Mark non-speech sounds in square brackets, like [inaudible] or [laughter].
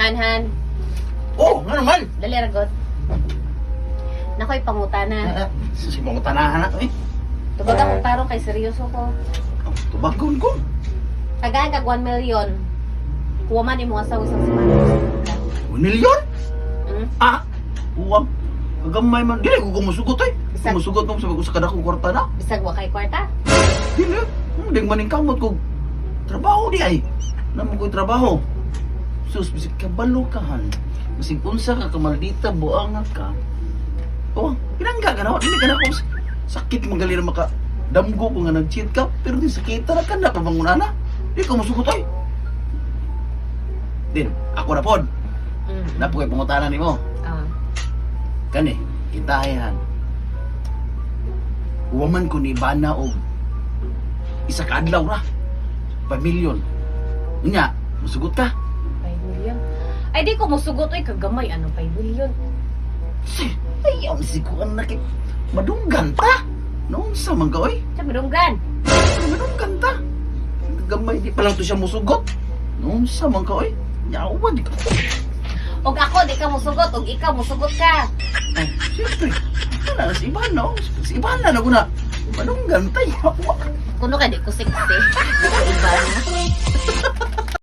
Han, Han. Oh, nga naman. Dali, ragot. Nakoy pangutana. Si mga tanahan na eh. Tubag ako tarong kay seryoso ko. Tubagon ko. Tagaan kag 1 million. Kuha man imong asawa isang semana. 1 million? Hmm? Ah, uwag. Kagamay man. Dili ko kumusugot eh. Bisag- Kumusugot mo sabi ko sa kadakong kwarta na. Bisag wa kay kwarta. Dili. Hindi maning kamot ko. Trabaho di ay. Naman ko trabaho. Sus, bisig kabalo ka han. Bisig unsa ka kamaldita, buanga ka. Oh, pinangga ka na. Dili ka na kung sakit magali na maka damgo ko nga nag-cheat ka. Pero di sakit na ka na pabangunana. Di ka musugot ay. Din, ako na pod. Hmm. Napo kay pangutanan nimo. Ah. Kani, kitayan. Uwaman ko ni Bana og isa ka adlaw ra. 5 million. Nya, musugot ka. 5 million. Ay di ko musugot oy kagamay ano 5 million. Si, ayaw si ko ang nakit. Madunggan ta. Noon sa man ka, oy. Sa madunggan. Madunggan ta. Gamay, di pa lang to siya musugot. Noon sa man ka, oy. Nyawa, di ka. Og ako di ka musugot og ikaw musugot ka. Ay, siyempre. Ano, si Ivana, oh. Si Ivana na ko na. Madunggan ta, yawa. Kuno ka di ko sexy. [laughs]